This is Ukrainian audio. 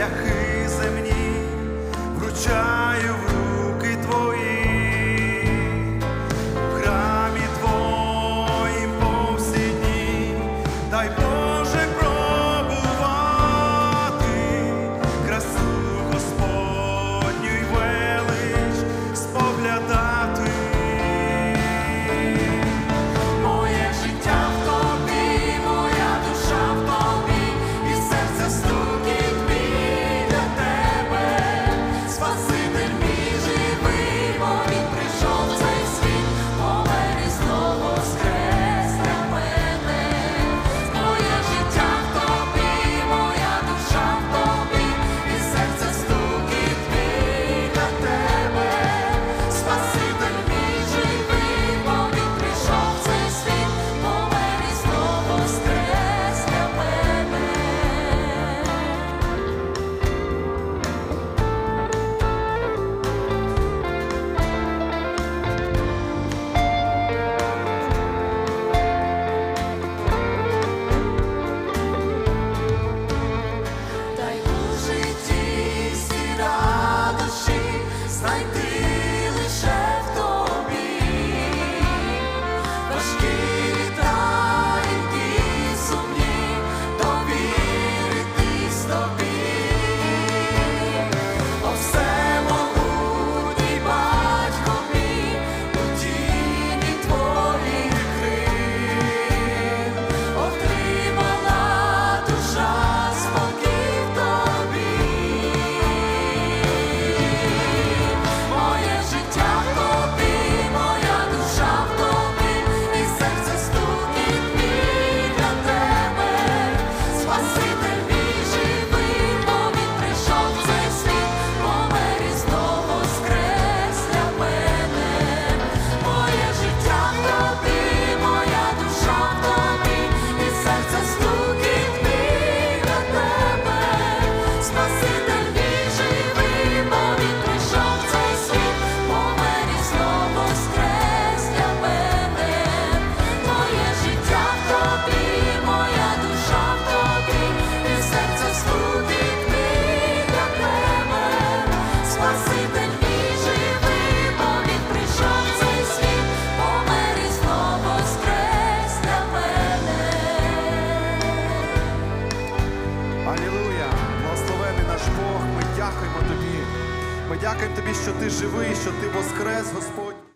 шляхи земні, вручаю. 19. Ми дякуємо тобі, що ти живий, що ти воскрес, Господь.